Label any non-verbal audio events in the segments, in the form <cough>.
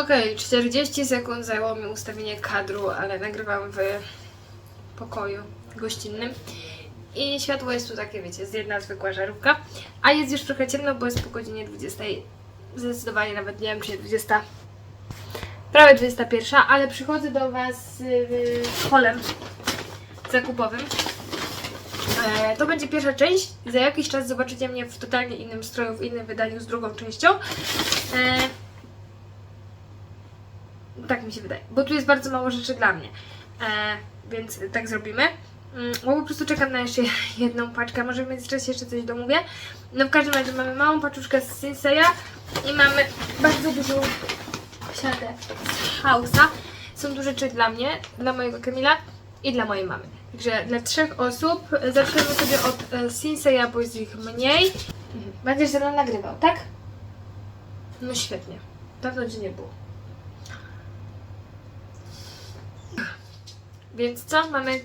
Okej, 40 sekund zajęło mi ustawienie kadru, ale nagrywam w pokoju gościnnym. I światło jest tu takie, wiecie, jest jedna zwykła żarówka. A jest już trochę ciemno, bo jest po godzinie 20. Zdecydowanie nawet nie wiem, czy 20. Prawie 21, ale przychodzę do Was z polem zakupowym. E, To będzie pierwsza część. Za jakiś czas zobaczycie mnie w totalnie innym stroju, w innym wydaniu z drugą częścią. Tak mi się wydaje, bo tu jest bardzo mało rzeczy dla mnie. E, więc tak zrobimy. Mm, Bo po prostu czekam na jeszcze <laughs> jedną paczkę, może w międzyczasie jeszcze coś domówię. No w każdym razie mamy małą paczuszkę z Sinseya i mamy bardzo dużą siatę z Hausa. Są tu rzeczy dla mnie, dla mojego Kamila i dla mojej mamy. Także dla trzech osób zaczniemy sobie od e, Sinseya, bo jest ich mniej. Mhm. Będziesz ze mną nagrywał, tak? No świetnie. Dawno ci nie było. Więc co? Mamy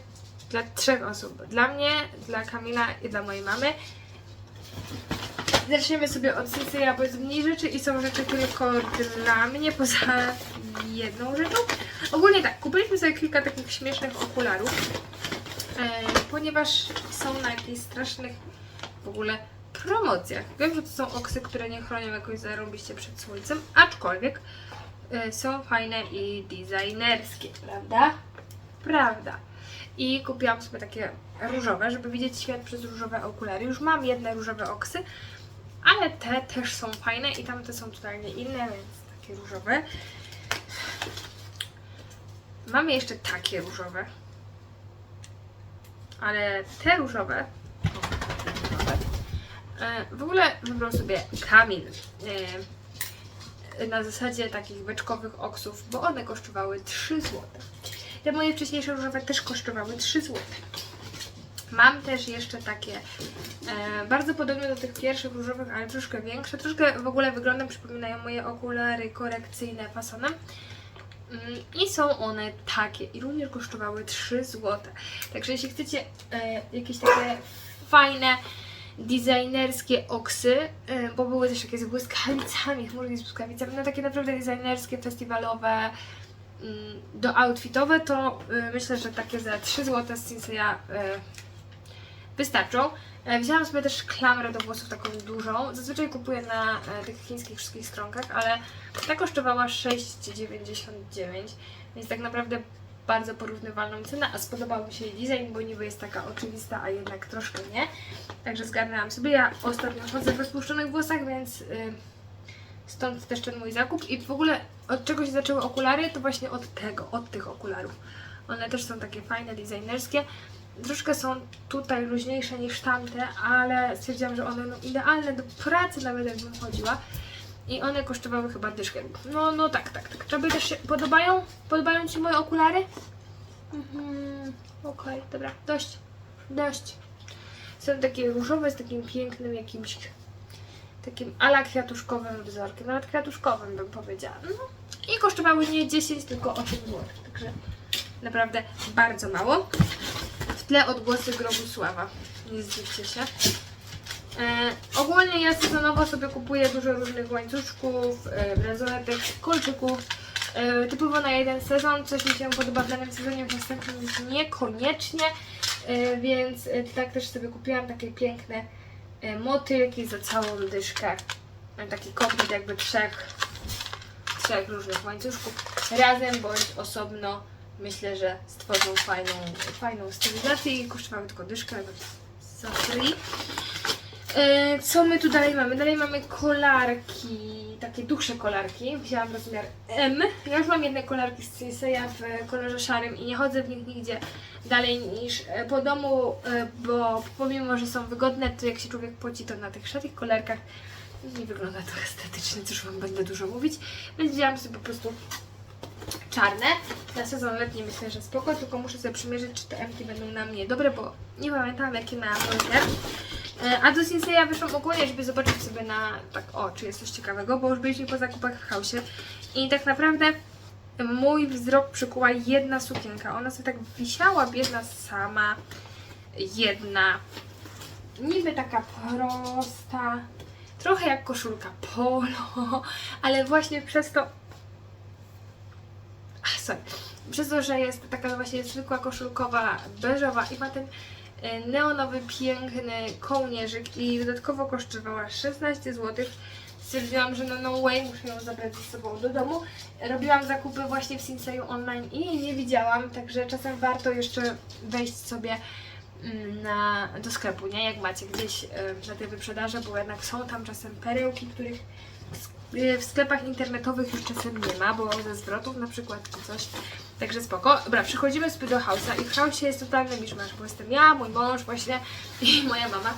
dla trzech osób. Dla mnie, dla Kamila i dla mojej mamy. Zaczniemy sobie od Sinseya, bo jest mniej rzeczy i są rzeczy tylko dla mnie, poza jedną rzeczą. Ogólnie tak, kupiliśmy sobie kilka takich śmiesznych okularów, e, ponieważ są na jakichś strasznych w ogóle promocjach. Wiem, że to są oksy, które nie chronią jakoś zarąbiście przed słońcem, aczkolwiek e, są fajne i designerskie, prawda? Prawda. I kupiłam sobie takie różowe, żeby widzieć świat przez różowe okulary. Już mam jedne różowe oksy, ale te też są fajne i tamte są totalnie inne, więc takie różowe. Mamy jeszcze takie różowe. Ale te różowe. e, W ogóle wybrał sobie Kamil. e, Na zasadzie takich beczkowych oksów, bo one kosztowały 3 zł. Te moje wcześniejsze różowe też kosztowały 3 zł. Mam też jeszcze takie e, bardzo podobne do tych pierwszych różowych, ale troszkę większe. Troszkę w ogóle wyglądem przypominają moje okulary korekcyjne fasonem. Mm, I są one takie i również kosztowały 3 zł. Także jeśli chcecie e, jakieś takie fajne, designerskie oksy, e, bo były też takie z błyskawicami, chmurki z błyskawicami, no takie naprawdę designerskie, festiwalowe, do outfitowe, to y, myślę, że takie za 3 zł z Sinseya y, wystarczą. E, Wzięłam sobie też klamrę do włosów taką dużą. Zazwyczaj kupuję na e, tych chińskich wszystkich stronkach, ale ta kosztowała 6,99, więc tak naprawdę bardzo porównywalną cenę, a spodobał mi się jej design, bo niby jest taka oczywista, a jednak troszkę nie. Także zgarnęłam sobie. Ja ostatnio chodzę w rozpuszczonych włosach, więc y, stąd też ten mój zakup. I w ogóle od czego się zaczęły okulary, to właśnie od tego, od tych okularów. One też są takie fajne, designerskie. Troszkę są tutaj luźniejsze niż tamte, ale stwierdziłam, że one będą idealne do pracy, nawet jakbym chodziła. I one kosztowały chyba dyszkę. No, no tak, tak, tak. Tobie też się podobają? Podobają Ci moje okulary? Mhm, okej, dobra, dość, dość. Są takie różowe z takim pięknym jakimś takim ala kwiatuszkowym wzorkiem, nawet kwiatuszkowym bym powiedziała. No. I kosztowały nie 10, tylko 8 zł, także naprawdę bardzo mało. W tle odgłosy grobu sława, nie zdziwcie się. E, ogólnie ja sezonowo sobie kupuję dużo różnych łańcuszków, e, kolczyków. E, typowo na jeden sezon, coś mi się podoba w danym sezonie, w następnym niekoniecznie. E, więc e, tak też sobie kupiłam takie piękne motylki za całą dyszkę. E, Taki komplet jakby trzech, trzech różnych łańcuszków razem bądź osobno. Myślę, że stworzą fajną, fajną stylizację i kosztowały tylko dyszkę nawet za free. E, Co my tu dalej mamy? Dalej mamy kolarki, takie dłuższe kolarki. Wzięłam rozmiar M. Ja już mam jedne kolarki z Sinseya w kolorze szarym i nie chodzę w nich nigdzie dalej niż e, po domu, e, bo pomimo, że są wygodne, to jak się człowiek poci, to na tych szarych kolarkach nie wygląda to estetycznie, cóż Wam będę dużo mówić. Więc wzięłam sobie po prostu czarne. Na sezon letni myślę, że spoko, tylko muszę sobie przymierzyć, czy te M-ki będą na mnie dobre, bo nie pamiętam jaki miałam rozmiar. E, A do Sinseya wyszłam ogólnie, żeby zobaczyć sobie na, tak o, czy jest coś ciekawego, bo już byliśmy po zakupach w chaosie i tak naprawdę mój wzrok przykuła jedna sukienka. Ona sobie tak wisiała, biedna sama, jedna, niby taka prosta, trochę jak koszulka polo, <laughs> ale właśnie przez to sorry. Przez to, że jest taka właśnie zwykła koszulkowa, beżowa i ma ten e, neonowy, piękny kołnierzyk i dodatkowo kosztowała 16 zł. Stwierdziłam, że no, no way muszę ją zabrać ze sobą do domu. Robiłam zakupy właśnie w Sinseju online i nie widziałam, także czasem warto jeszcze wejść sobie mm, na, do sklepu, nie? Jak macie gdzieś e, na tej wyprzedaży, bo jednak są tam czasem perełki, których e, w sklepach internetowych już czasem nie ma, bo ze zwrotów na przykład czy coś. Także spoko. Dobra, przechodzimy sobie do House'a i w House'ie jest totalny miszmasz, bo jestem ja, mój mąż właśnie i moja mama.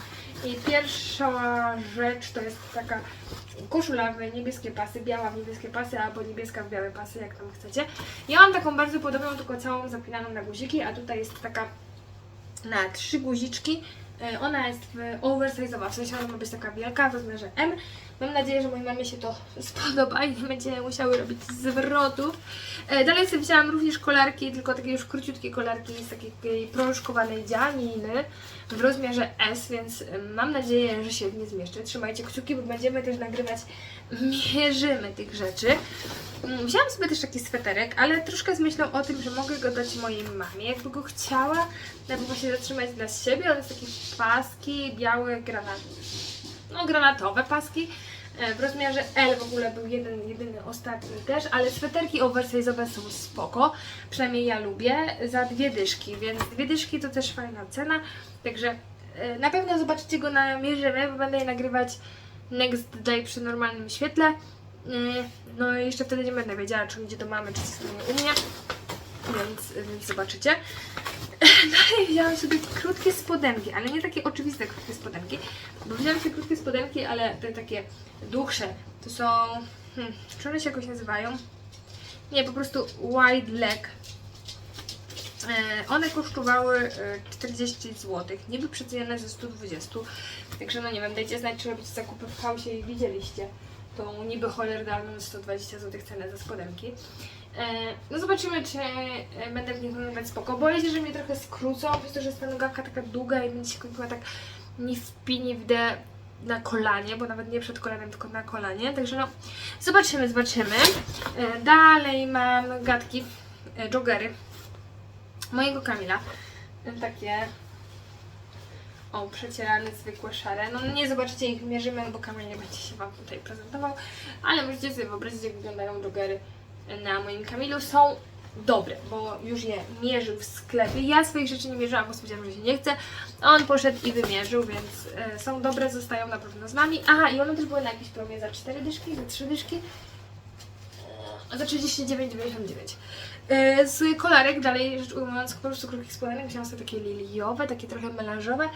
I pierwsza rzecz to jest taka koszula w niebieskie pasy, biała w niebieskie pasy albo niebieska w białe pasy, jak tam chcecie. Ja mam taką bardzo podobną, tylko całą zapinaną na guziki, a tutaj jest taka na trzy guziczki. E, Ona jest oversize'owa, w sensie ona ma być taka wielka w rozmiarze M. Mam nadzieję, że mojej mamie się to <laughs> spodoba i nie będziemy musiały robić zwrotów. E, Dalej sobie wzięłam również kolarki, tylko takie już króciutkie kolarki z takiej prążkowanej dzianiny w rozmiarze S, więc e, mam nadzieję, że się w nie zmieszczę. Trzymajcie kciuki, bo będziemy też nagrywać mierzymy tych rzeczy. Mm, Wzięłam sobie też taki sweterek, ale troszkę z myślą o tym, że mogę go dać mojej mamie, jakby go chciała, jakby właśnie zatrzymać dla siebie. On jest taki paski, białe, granat, no granatowe paski. E, W rozmiarze L w ogóle był jeden, jedyny ostatni też, ale sweterki oversize'owe są spoko, przynajmniej ja lubię, za dwie dyszki, więc dwie dyszki to też fajna cena, także e, na pewno zobaczycie go na mierzymy, bo będę je nagrywać next day przy normalnym świetle. Mm, No i jeszcze wtedy nie będę wiedziała, czy idzie do mamy, czy zostanie u mnie, więc, więc zobaczycie. <laughs> Dalej wzięłam sobie krótkie spodenki, ale nie takie oczywiste krótkie spodenki, bo wzięłam sobie krótkie spodenki, ale te takie dłuższe. To są, hmm, czy one się jakoś nazywają? Nie, po prostu wide leg. E, One kosztowały e, 40 zł, niby przecenione ze 120, także no nie wiem, dajcie znać, czy robicie zakupy w chaosie i widzieliście tą niby cholerdalną 120 zł cenę za spodenki. E, No zobaczymy, czy e, będę w nich wyglądać spoko. Boję się, że mnie trochę skrócą, przez to, że jest ta nogawka taka długa i będzie się kończyła tak ni w pi, ni w d na kolanie, bo nawet nie przed kolanem, tylko na kolanie. Także no, zobaczymy, zobaczymy. E, Dalej mam gadki, joggery mojego Kamila. Takie o, przecierane, zwykłe, szare. No nie zobaczycie ich, mierzymy, bo Kamil nie będzie się Wam tutaj prezentował, ale możecie sobie wyobrazić, jak wyglądają joggery na moim Kamilu. Są dobre, bo już je mierzył w sklepie. Ja swoich rzeczy nie mierzyłam, bo stwierdziłam, że się nie chce. On poszedł i wymierzył, więc e, są dobre, zostają na pewno z nami. Aha, i one też były na jakiejś promie za 4 dyszki, za 3 dyszki. E, Za 39,99. E, Z kolarek, dalej rzecz ujmując, po prostu krótkich spodenek, wziąłam sobie takie liliowe, takie trochę melanżowe.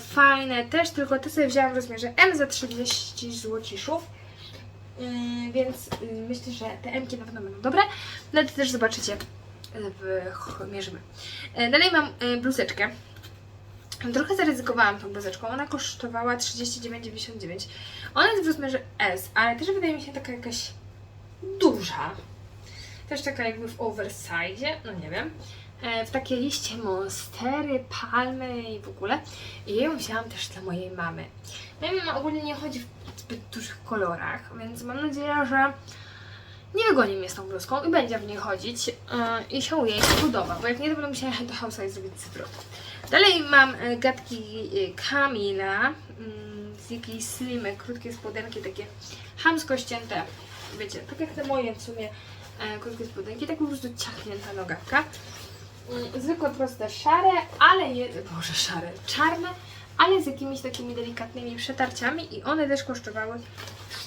Fajne też, tylko te sobie wzięłam w rozmiarze M za 30 złociszów. Yy, więc yy, myślę, że te M-ki na pewno będą dobre. No to też zobaczycie yy, w mierzymy. Dalej mam bluzeczkę. Trochę zaryzykowałam tą bluzeczką. Ona kosztowała 39,99. Ona jest w rozmiarze S, ale też wydaje mi się taka jakaś duża. Też taka jakby w oversize, no nie wiem. E, W takie liście monstery, palmy i w ogóle. I ja ją wzięłam też dla mojej mamy. Moja mama ogólnie nie chodzi w zbyt dużych kolorach, więc mam nadzieję, że nie wygoni mnie z tą bluzką i będzie w niej chodzić e, i się jej spodoba, bo jak nie, to będę musiała do house'a i zrobić zwrot. Dalej mam e, gadki Kamila mm, z jakiejś slimek, krótkie spodenki, takie chamsko ścięte, wiecie, tak jak te moje w sumie e, krótkie spodenki, tak po prostu ciachnięta nogawka. Mm, Zwykłe, proste, szare, ale je, boże, szare, czarne, ale z jakimiś takimi delikatnymi przetarciami i one też kosztowały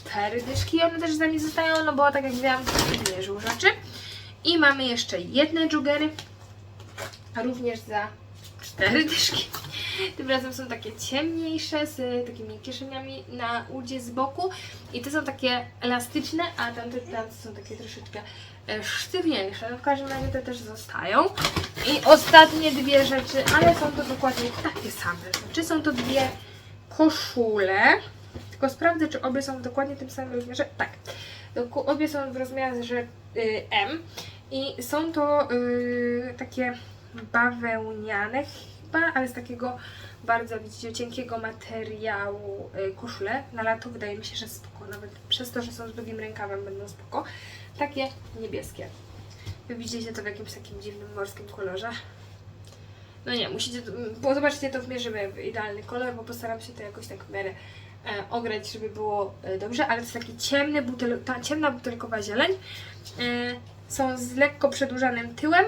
4 dyszki one też z nami zostają, no bo tak jak mówiłam, to mierzył rzeczy. I mamy jeszcze jedne joggery, również za 4 dyszki. Tym razem są takie ciemniejsze, z takimi kieszeniami na udzie z boku i te są takie elastyczne, a tamte, tamte są takie troszeczkę e, sztywniejsze. No w każdym razie te też zostają. I ostatnie dwie rzeczy, ale są to dokładnie takie same. Znaczy są to dwie koszule, tylko sprawdzę, czy obie są w dokładnie tym samym rozmiarze. Tak, obie są w rozmiarze y, M i są to y, takie bawełniane ale z takiego bardzo widzicie, cienkiego materiału y, koszule. Na lato wydaje mi się, że spoko, nawet przez to, że są z długim rękawem będą spoko. Takie niebieskie. Wy widzicie to w jakimś takim dziwnym morskim kolorze. No nie, musicie, zobaczcie, to wmierzymy w idealny kolor, bo postaram się to jakoś tak w miarę e, ograć, żeby było e, dobrze, ale to jest taki ciemny butel, ta ciemna butelkowa zieleń. E, są z lekko przedłużanym tyłem.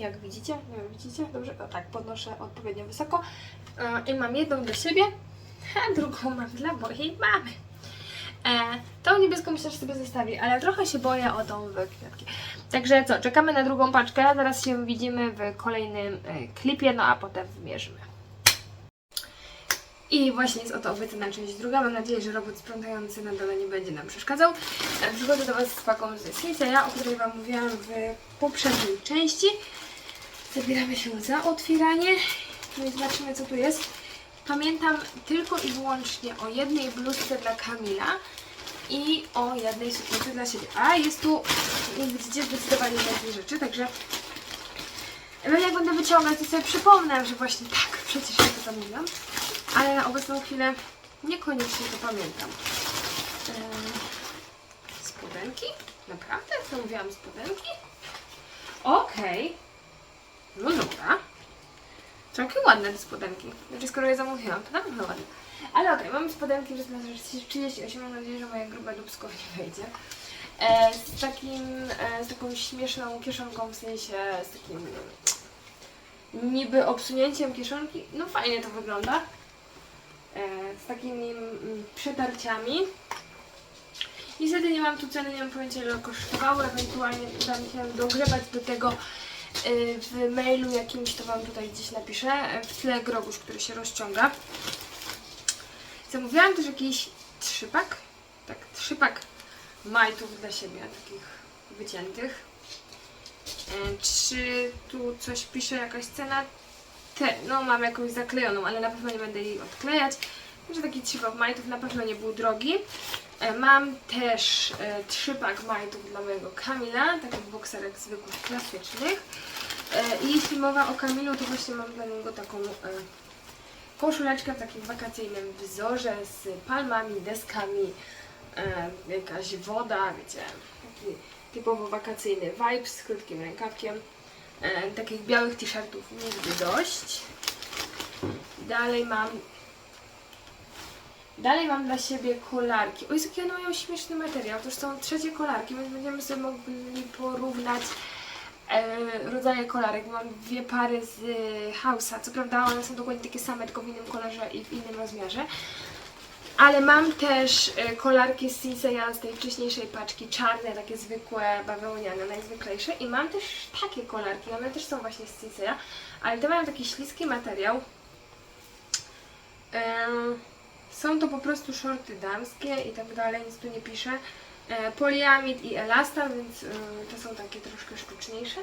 Jak widzicie, nie wiem, widzicie? Dobrze, o tak, podnoszę odpowiednio wysoko. E, I mam jedną dla siebie, a drugą mam dla mojej mamy. E, tą niebieską myślę, że sobie zostawi, ale trochę się boję o tą kwiatki. Także co, czekamy na drugą paczkę, zaraz się widzimy w kolejnym e, klipie, no a potem wymierzymy. I właśnie jest oto obiecana część druga. Mam nadzieję, że robot sprzątający na dole nie będzie nam przeszkadzał. E, Przychodzę do Was z paką z Sinseya, o której Wam mówiłam w poprzedniej części. Zabieramy się za otwieranie. No i zobaczymy, co tu jest. Pamiętam tylko i wyłącznie o jednej bluzce dla Kamila i o jednej sukience dla siebie. A jest tu, jak widzicie, zdecydowanie więcej rzeczy, także Ewentualnie jak będę wyciągać, to sobie przypomnę, że właśnie tak, przecież ja to zamówiłam. Ale na obecną chwilę niekoniecznie to pamiętam. Eee, spodenki? Naprawdę? Zamówiłam spodenki? Okej. No dobra. Całkiem ładne te spodenki. Znaczy skoro je zamówiłam, to na pewno ładne. Ale okej, mamy spodenki w rozmiarze 38. Mam nadzieję, że moje grube dubsko nie wejdzie. E, z takim, e, z taką śmieszną kieszonką, w sensie z takim niby obsunięciem kieszonki. No fajnie to wygląda. E, z takimi mm, przetarciami. Niestety nie mam tu ceny, nie mam pojęcia ile kosztowało, ewentualnie uda mi się dogrzebać do tego w mailu jakimś, to Wam tutaj gdzieś napiszę, e, w tle grobusz, który się rozciąga. Zamówiłam też jakiś trzypak, tak, trzypak majtów dla siebie, takich wyciętych. E, Czy tu coś pisze, jakaś cena? Te, no mam jakąś zaklejoną, ale na pewno nie będę jej odklejać. Że taki trzypak majtów na pewno nie był drogi. E, Mam też e, trzypak majtów dla mojego Kamila, takich bokserek zwykłych, klasycznych. E, I jeśli mowa o Kamilu, to właśnie mam dla niego taką koszuleczkę w takim wakacyjnym wzorze z palmami, deskami, jakaś woda, wiecie, taki typowo wakacyjny vibe z krótkim rękawkiem. Takich białych t-shirtów nigdy dość. Dalej mam Dalej mam dla siebie kolarki. O, jaki one mają śmieszny materiał. To są trzecie kolarki, więc będziemy sobie mogli porównać e, rodzaje kolarek. Mam dwie pary z e, Hausa. Co prawda one są dokładnie takie same, tylko w innym kolorze i w innym rozmiarze. Ale mam też e, kolarki z Sinseya z tej wcześniejszej paczki, czarne, takie zwykłe, bawełniane, najzwyklejsze. I mam też takie kolarki, one też są właśnie z Sinseya, ale te mają taki śliski materiał. Em, są to po prostu shorty damskie i tak dalej, nic tu nie pisze. E, poliamid i elastan, więc e, to są takie troszkę sztuczniejsze.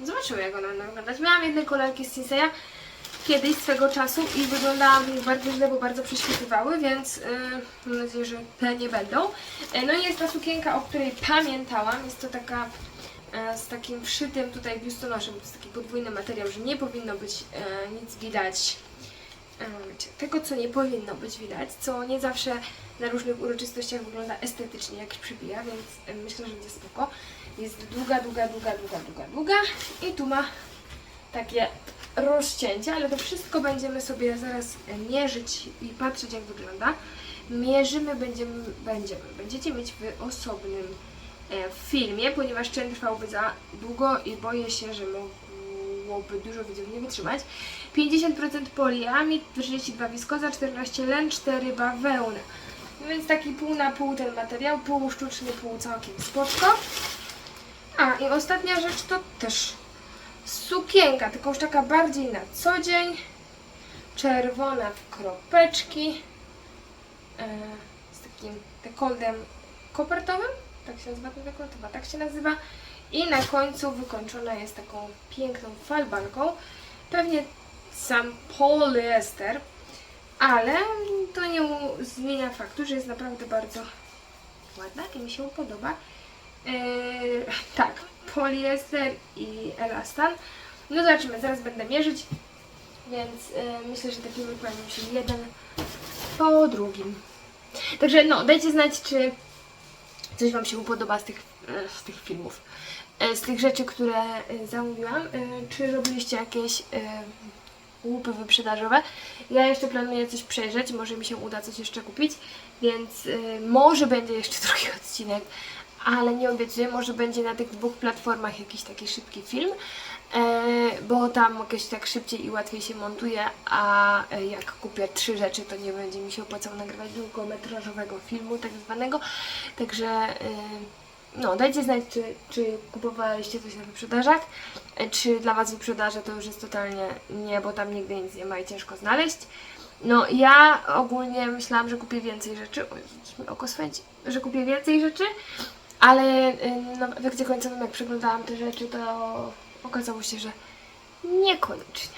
Zobaczymy jak one będą wyglądać. Miałam jedne kolarki z Sinseya kiedyś swego czasu i wyglądały w nich bardzo źle, bo bardzo prześwitywały, więc e, mam nadzieję, że te nie będą. No i jest ta sukienka, o której pamiętałam. Jest to taka z takim wszytym tutaj biustonoszem, to jest taki podwójny materiał, że nie powinno być nic widać tego, co nie powinno być widać, co nie zawsze na różnych uroczystościach wygląda estetycznie, jak przybija, więc e, myślę, że będzie spoko. Jest długa, długa, długa, długa, długa, długa i tu ma takie rozcięcia, ale to wszystko będziemy sobie zaraz e, mierzyć i patrzeć, jak wygląda. Mierzymy, będziemy, będziemy, będziecie mieć w osobnym e, filmie, ponieważ ten trwałby za długo i boję się, że mogłoby dużo widzów nie wytrzymać. 50% poliamid, 32 wiskoza, 14 len, 4 bawełny. No Więc taki pół na pół ten materiał, pół sztuczny, pół całkiem spoczko. A i ostatnia rzecz to też sukienka, tylko już taka bardziej na co dzień. Czerwona w kropeczki. E, z takim dekoldem kopertowym. Tak się nazywa ten dekolt? Chyba tak się nazywa. I na końcu wykończona jest taką piękną falbanką. Pewnie sam poliester, ale to nie zmienia faktu, że jest naprawdę bardzo ładna i mi się podoba. Eee, tak, poliester i elastan. No zobaczymy, zaraz będę mierzyć, więc e, myślę, że te filmy pojawią się jeden po drugim. Także no, dajcie znać, czy coś Wam się podoba z tych z tych filmów, e, z tych rzeczy, które e, zamówiłam. E, Czy robiliście jakieś e, łupy wyprzedażowe? Ja jeszcze planuję coś przejrzeć, może mi się uda coś jeszcze kupić, więc e, może będzie jeszcze <laughs> drugi odcinek, ale nie obiecuję, może będzie na tych dwóch platformach jakiś taki szybki film. E, bo tam jakoś tak szybciej i łatwiej się montuje, a e, jak kupię trzy rzeczy, to nie będzie mi się opłacało nagrywać długometrażowego filmu tak zwanego. Także e, no, dajcie znać, czy, czy kupowaliście coś na wyprzedażach, czy dla Was wyprzedaże to już jest totalnie nie, bo tam nigdy nic nie ma i ciężko znaleźć. No, ja ogólnie myślałam, że kupię więcej rzeczy, o mi oko swędzi, że kupię więcej rzeczy, ale no, w efekcie końcowym, jak przeglądałam te rzeczy, to okazało się, że niekoniecznie.